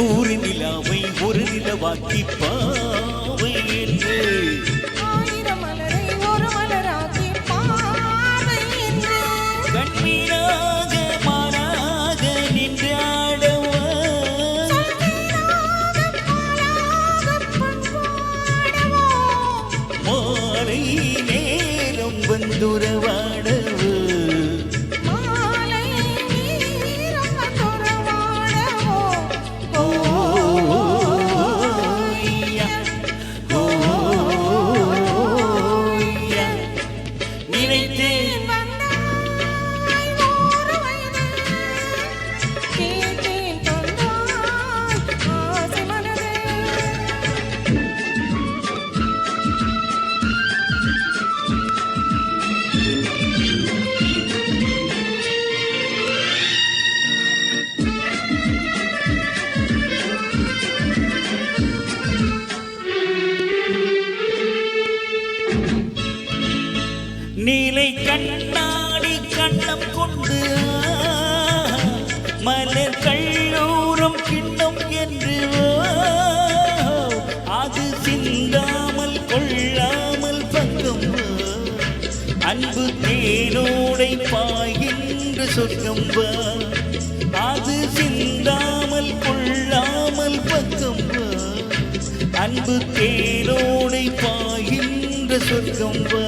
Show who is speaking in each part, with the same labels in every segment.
Speaker 1: நூறு
Speaker 2: நிலாவை ஒரு நிலவாக்கி பாவை என்று.
Speaker 1: ஆயிரம் மலரை ஒரு மலராக்கி பாவை என்று.
Speaker 2: கண்ணீராக மாறாக நின்றாடவா மாலை நேரம் வந்துறவாடவோ மலர் கல்லூரம் கிண்ணம் என்று அது சிந்தாமல் கொள்ளாமல் பங்கும் அன்பு தேனோடை பாயின்று சொர்க்கம் அது சிந்தாமல் கொள்ளாமல் பக்கம் அன்பு தேனோடை பாய்கின்ற சொர்க்கம் வா.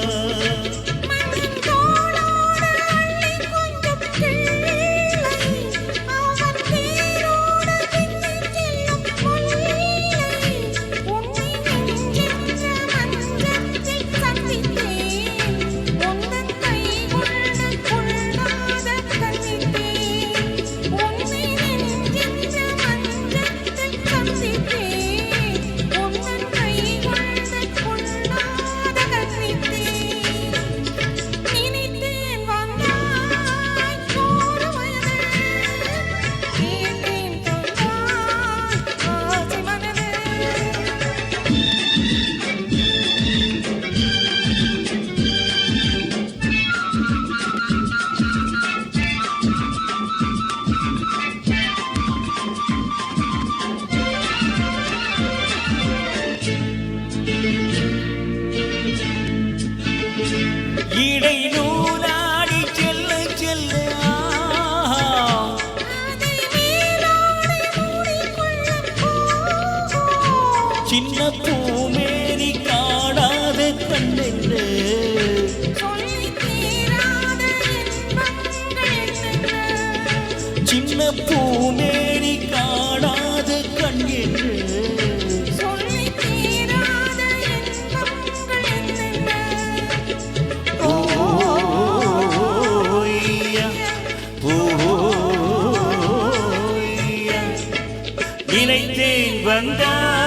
Speaker 1: 一
Speaker 2: 人 ஓய்யா. நினைத்தேன் வந்தாய்